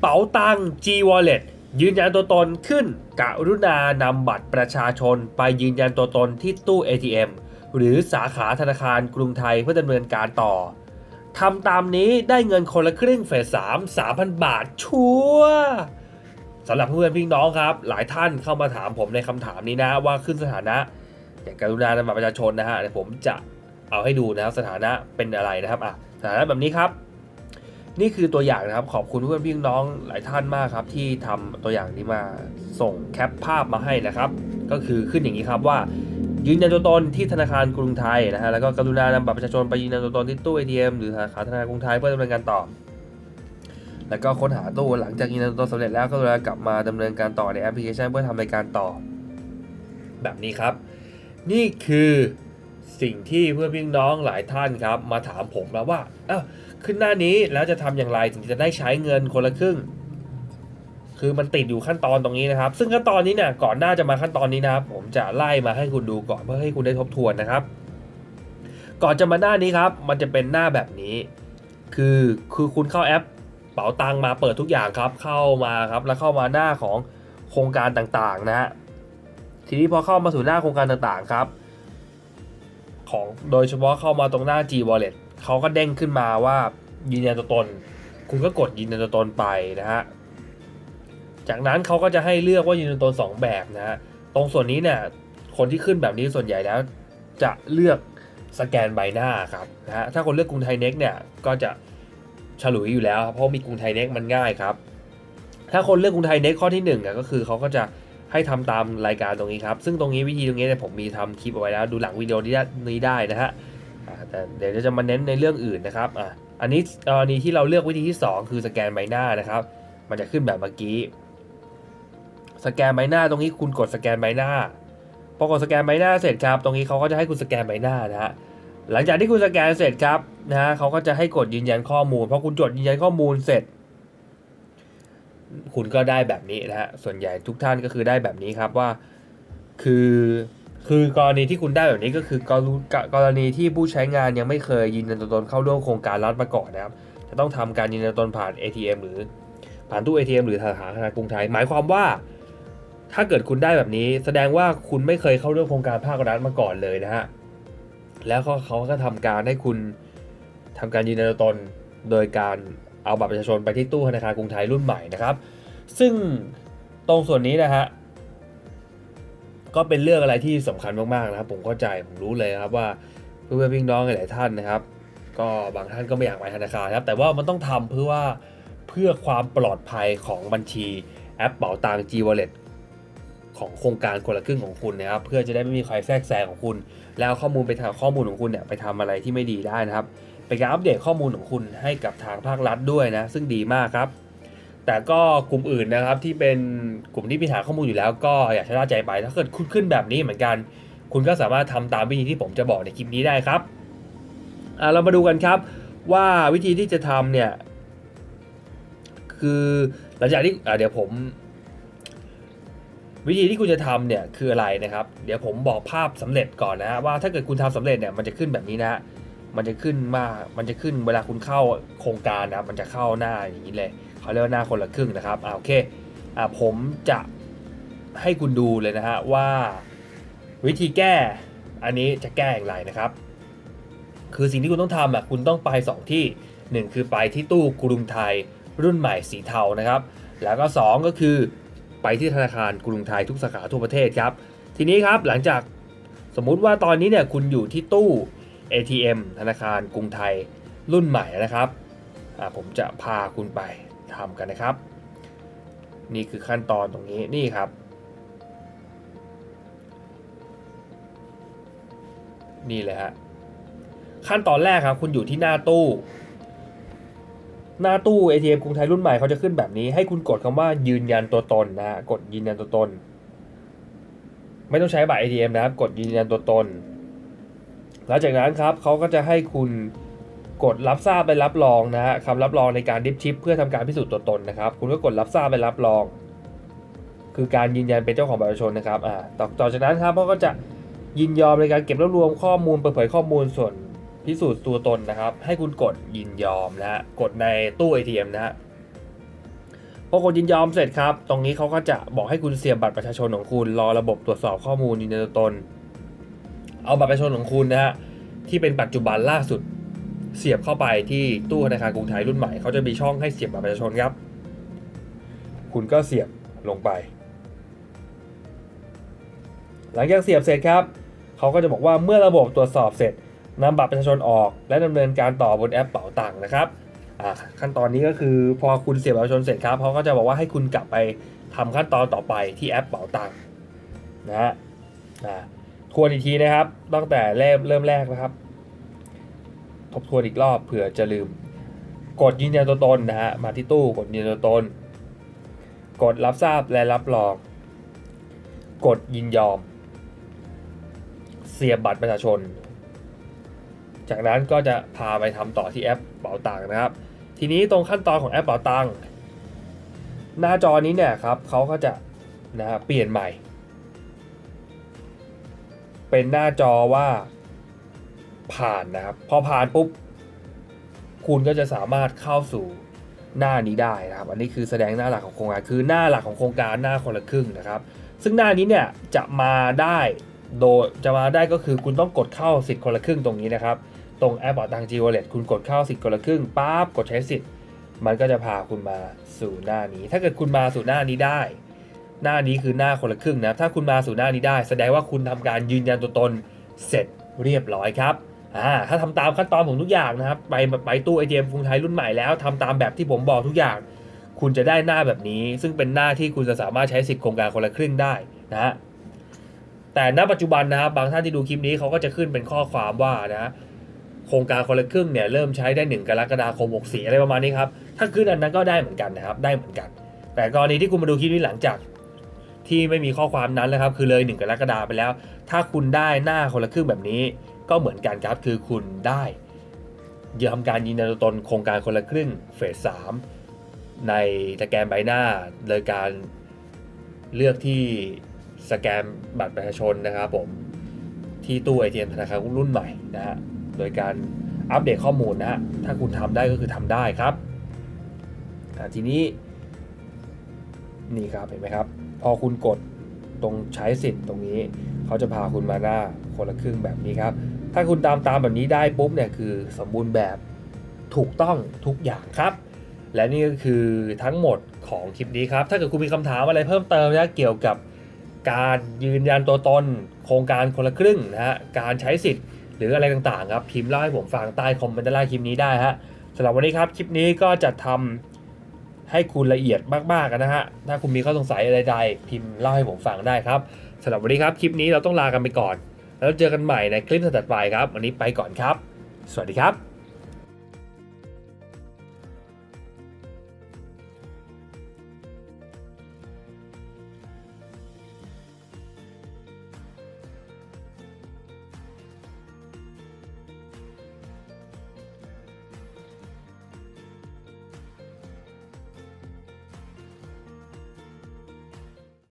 เป๋าตัง G Wallet ยืนยันตัวตนขึ้นกรุณานำบัตรประชาชนไปยืนยันตัวตนที่ตู้ ATM หรือสาขาธนาคารกรุงไทยเพื่อดำเนินการต่อทำตามนี้ได้เงินคนละครึ่งเฟส3 3,000บาทชัวสำหรับเพื่อนพี่น้องครับ หลายท่านเข้ามาถามผมในคำถามนี้นะว่าขึ้นสถานะอย่างกรุณานำบัตรประชาชนนะฮะเดี๋ยวผมจะเอาให้ดูนะครับสถานะเป็นอะไรนะครับอะสถานะแบบนี้ครับ นี่คือตัวอย่างนะครับขอบคุณเพื่อนพี่น้องหลายท่านมากครับ ที่ทำตัวอย่างนี้มาส่งแคปภาพมาให้นะครับ ก็คือขึ้นอย่างนี้ครับว่า ยืนยันตัวตนที่ธนาคารกรุงไทยนะฮะแล้วก็กรุณานำบัตรประชาชนไปยืนยันตัวตนที่ตู้ ATM หรือสาขาธนาคารกรุงไทยเพื่อดำเนินการต่อ แล้วก็ค้นหาตู้หลังจากยืนยันตัวตนสำเร็จแล้วก็กรุณากลับมาดำเนินการต่อในแอปพลิเคชันเพื่อทำรายการต่อ แบบนี้ครับ นี่คือสิ่งที่เพื่อนพี่น้องหลายท่านครับ มาถามผมแล้วว่าอ้าว ขึ้นหน้านี้แล้วจะทำอย่างไรถึงจะได้ใช้เงินคนละครึ่ง คือมันติดอยู่ขั้นตอนตรงนี้นะครับ ซึ่งขั้นตอนนี้เนี่ยก่อนหน้าจะมาขั้นตอนนี้นะครับ ผมจะไล่มาให้คุณดูก่อนเพื่อให้คุณได้ทบทวนนะครับ ก่อนจะมาหน้านี้ครับ มันจะเป็นหน้าแบบนี้ คือคือคุณเข้าแอปเป๋าตังมาเปิดทุกอย่างครับ เข้ามาครับแล้วเข้ามาหน้าของโครงการต่างๆนะฮะทีนี้พอเข้ามาสู่หน้าโครงการต่างๆครับ ของโดยเฉพาะเข้ามาตรงหน้า G Wallet เขาก็เด้งขึ้นมาว่ายืนยันตัวตน คุณก็กดยืนยันตัวตนไปนะฮะ จากนั้นเขาก็จะให้เลือกว่ายืนยันตัวตนสองแบบนะฮะ ตรงส่วนนี้เนี่ย คนที่ขึ้นแบบนี้ส่วนใหญ่แล้ว จะเลือกสแกนใบหน้าครับนะฮะ ถ้าคนเลือกกรุงไทยเน็กเนี่ย ก็จะฉลุยอยู่แล้วเพราะมีกรุงไทยเน็กมันง่ายครับ ถ้าคนเลือกกรุงไทยเน็กข้อที่หนึ่งอะก็คือเขาก็จะให้ทำตามรายการตรงนี้ครับ ซึ่งตรงนี้วิธีตรงนี้เนี่ยผมมีทำคลิปเอาไว้แล้ว ดูหลังวิดีโอนี้ได้นะฮะ แต่เดี๋ยวจะมาเน้นในเรื่องอื่นนะครับอะอันนี้กรณีที่เราเลือกวิธีที่ 2 คือสแกนใบหน้านะครับ มันจะขึ้นแบบเมื่อกี้ สแกนใบหน้าตรงนี้คุณกดสแกนใบหน้าพอกดสแกนใบหน้าเสร็จครับ ตรงนี้เขาก็จะให้คุณสแกนใบหน้านะฮะหลังจากที่คุณสแกนเสร็จครับนะฮะเขาก็จะให้กดยืนยันข้อมูลพอคุณจดยืนยันข้อมูลเสร็จ คุณก็ได้แบบนี้นะฮะส่วนใหญ่ทุกท่านก็คือได้แบบนี้ครับว่า คือ คือกรณีที่คุณได้แบบนี้ก็คือกรณีกรณีที่ผู้ใช้งานยังไม่เคยยืนยันตัวตนเข้าร่วมโครงการรัฐมาก่อนนะครับ จะต้องทำการยืนยันตัวตนผ่าน ATM หรือผ่านตู้ ATM หรือธนาคารธนาคารกรุงไทย หมายความว่า ถ้าเกิดคุณได้แบบนี้ แสดงว่าคุณไม่เคยเข้าร่วมโครงการภาครัฐมาก่อนเลยนะฮะ แล้วเขาเขาก็ทำการให้คุณทำการยืนยันตัวตนโดยการเอาบัตรประชาชนไปที่ตู้ธนาคารกรุงไทยรุ่นใหม่นะครับ ซึ่งตรงส่วนนี้นะฮะ ก็เป็นเรื่องอะไรที่สำคัญมากๆนะครับ ผมเข้าใจผมรู้เลยครับว่าเพื่อนๆพี่น้องหลายๆท่านนะครับ ก็บางท่านก็ไม่อยากไปธนาคารครับ แต่ว่ามันต้องทำเพื่อว่าเพื่อความปลอดภัยของบัญชีแอปเป๋าตัง G Wallet ของโครงการคนละครึ่งของคุณนะครับ เพื่อจะได้ไม่มีใครแทรกแซงของคุณ แล้วข้อมูลไปทำข้อมูลของคุณเนี่ยไปทำอะไรที่ไม่ดีได้นะครับเป็นการอัปเดตข้อมูลของคุณให้กับทางภาครัฐด้วยนะ ซึ่งดีมากครับ แต่ก็กลุ่มอื่นนะครับที่เป็นกลุ่มที่มีฐานข้อมูลอยู่แล้ว ก็อยากชะล่าใจไปถ้าเกิดคุณขึ้นแบบนี้เหมือนกัน คุณก็สามารถทำตามวิธีที่ผมจะบอกในคลิปนี้ได้ครับอะเรามาดูกันครับว่าวิธีที่จะทำเนี่ยคือหลังจากที่อะเดี๋ยวผม วิธีที่คุณจะทำเนี่ยคืออะไรนะครับ เดี๋ยวผมบอกภาพสำเร็จก่อนนะฮะว่าถ้าเกิดคุณทำสำเร็จเนี่ยมันจะขึ้นแบบนี้นะฮะ มันจะขึ้นมา มันจะขึ้นเวลาคุณเข้าโครงการนะครับมันจะเข้าหน้าอย่างนี้เลยเขาเรียกว่าหน้าคนละครึ่งนะครับอ่าโอเคอ่าผมจะให้คุณดูเลยนะฮะว่าวิธีแก้อันนี้จะแก้อย่างไรนะครับ คือสิ่งที่คุณต้องทำอะคุณต้องไป 2 ที่ 1 คือไปที่ตู้กรุงไทยรุ่นใหม่สีเทานะครับ แล้วก็ 2 ก็คือไปที่ธนาคารกรุงไทยทุกสาขาทั่วประเทศครับ ทีนี้ครับหลังจากสมมุติว่าตอนนี้เนี่ยคุณอยู่ที่ตู้ ATM ธนาคารกรุงไทยรุ่นใหม่นะครับ ผมจะพาคุณไปทำกันนะครับ นี่คือขั้นตอนตรงนี้นี่ครับ นี่เลยฮะขั้นตอนแรกครับ คุณอยู่ที่หน้าตู้ หน้าตู้ ATM กรุงไทยรุ่นใหม่เขาจะขึ้นแบบนี้ ให้คุณกดคำว่ายืนยันตัวตนนะฮะกดยืนยันตัวตน ไม่ต้องใช้บัตร ATM นะครับ กดยืนยันตัวตน หลังจากนั้นครับเขาก็จะให้คุณกดรับทราบไปรับรองนะฮะคำรับรองในการดิฟชิป เพื่อทำการพิสูจน์ตัวตนนะครับ คุณก็กดรับทราบไปรับรอง คือการยืนยันเป็นเจ้าของบัตรประชาชนนะครับอ่าต่อต่อจากนั้นครับเขาก็จะยินยอมในการเก็บรวบรวมข้อมูลเปิดเผยข้อมูลส่วนพิสูจน์ตัวตนนะครับ ให้คุณกดยินยอมนะฮะกดในตู้ ATM นะฮะพอกดยินยอมเสร็จครับ ตรงนี้เขาก็จะบอกให้คุณเสียบบัตรประชาชนของคุณรอระบบตรวจสอบข้อมูลยืนยันตัวตน เอาบัตรประชาชนของคุณนะฮะที่เป็นปัจจุบันล่าสุดเสียบเข้าไปที่ตู้ธนาคารกรุงไทยรุ่นใหม่เขาจะมีช่องให้เสียบบัตรประชาชนครับ คุณก็เสียบลงไป หลังจากเสียบเสร็จครับเขาก็จะบอกว่าเมื่อระบบตรวจสอบเสร็จนำบัตรประชาชนออกและดำเนินการต่อบนแอปเป๋าตังค์นะครับขั้นตอนนี้ก็คือพอคุณเสียบบัตรประชาชนเสร็จครับเขาก็จะบอกว่าให้คุณกลับไปทำขั้นตอนต่อไปที่แอปเป๋าตังค์นะฮะอ่า ทวนอีกทีนะครับ ตั้งแต่เริ่มเริ่มแรกนะครับ ทบทวนอีกรอบเผื่อจะลืม กดยืนยันตัวตนนะฮะ มาที่ตู้กดยืนยันตัวตน กดรับทราบและรับรอง กดยินยอม เสียบบัตรประชาชน จากนั้นก็จะพาไปทำต่อที่แอปเป๋าตังค์นะครับ ทีนี้ตรงขั้นตอนของแอปเป๋าตังค์หน้าจอนี้เนี่ยครับเขาก็จะนะฮะเปลี่ยนใหม่ เป็นหน้าจอว่าผ่านนะครับ พอผ่านปุ๊บ คุณก็จะสามารถเข้าสู่หน้านี้ได้นะครับ อันนี้คือแสดงหน้าหลักของโครงการ คือหน้าหลักของโครงการหน้าคนละครึ่งนะครับ ซึ่งหน้านี้เนี่ยจะมาได้โดยจะมาได้ก็คือคุณต้องกดเข้าสิทธิ์คนละครึ่งตรงนี้นะครับ ตรงแอปเป๋าตังจีวอลเล็ตคุณกดเข้าสิทธิ์คนละครึ่งปั๊บกดใช้สิทธิ์ มันก็จะพาคุณมาสู่หน้านี้ ถ้าเกิดคุณมาสู่หน้านี้ได้ หน้านี้คือหน้าคนละครึ่งนะถ้าคุณมาสู่หน้านี้ได้ แสดงว่าคุณทำการยืนยันตัวตนเสร็จเรียบร้อยครับอ่าถ้าทำตามขั้นตอนของทุกอย่างนะครับ ไปไปตู้ ATM กรุงไทยรุ่นใหม่แล้วทำตามแบบที่ผมบอกทุกอย่าง คุณจะได้หน้าแบบนี้ ซึ่งเป็นหน้าที่คุณจะสามารถใช้สิทธิ์โครงการคนละครึ่งได้นะฮะแต่ณปัจจุบันนะครับบางท่านที่ดูคลิปนี้เขาก็จะขึ้นเป็นข้อความว่านะฮะโครงการคนละครึ่งเนี่ยเริ่มใช้ได้ 1 กรกฎาคม64อะไรประมาณนี้ครับถ้าขึ้นอันนั้นก็ได้เหมือนกันนะครับได้เหมือนกัน แต่กรณีที่คุณมาดูคลิปนี้หลังจาก ที่ไม่มีข้อความนั้นแล้วครับ คือเลย 1 กรกฎาไปแล้ว ถ้าคุณได้หน้าคนละครึ่งแบบนี้ ก็เหมือนกันครับ คือคุณได้ยทำการยืนยันตัวตนโครงการคนละครึ่งเฟสสามในสแกนใบหน้าโดยการเลือกที่สแกนบัตรประชาชนนะครับผมที่ตู้ไอเธนาคารรุ่นใหม่นะฮะโดยการอัปเดตข้อมูลนะฮะถ้าคุณทำได้ก็คือทำได้ครับอ่ทีนี้ นี่ครับเห็นไหมครับ พอคุณกดตรงใช้สิทธิ์ตรงนี้เขาจะพาคุณมาหน้าคนละครึ่งแบบนี้ครับ ถ้าคุณตามตามแบบนี้ได้ปุ๊บเนี่ยคือสมบูรณ์แบบถูกต้องทุกอย่างครับ และนี่ก็คือทั้งหมดของคลิปนี้ครับ ถ้าเกิดคุณมีคำถามอะไรเพิ่มเติมนะเกี่ยวกับการยืนยันตัวตน โครงการคนละครึ่งนะฮะการใช้สิทธิ์หรืออะไรต่างๆครับพิมพ์เล่าให้ผมฟังใต้คอมเมนต์ด้านล่างคลิปนี้ได้ฮะสำหรับวันนี้ครับคลิปนี้ก็จะทำ ให้คุณละเอียดมากๆนะฮะ ถ้าคุณมีข้อสงสัยอะไรใดๆพิมพ์เล่าให้ผมฟังได้ครับสำหรับวันนี้ครับ คลิปนี้เราต้องลากันไปก่อน แล้วเจอกันใหม่ในคลิปถัดไปครับ วันนี้ไปก่อนครับ สวัสดีครับ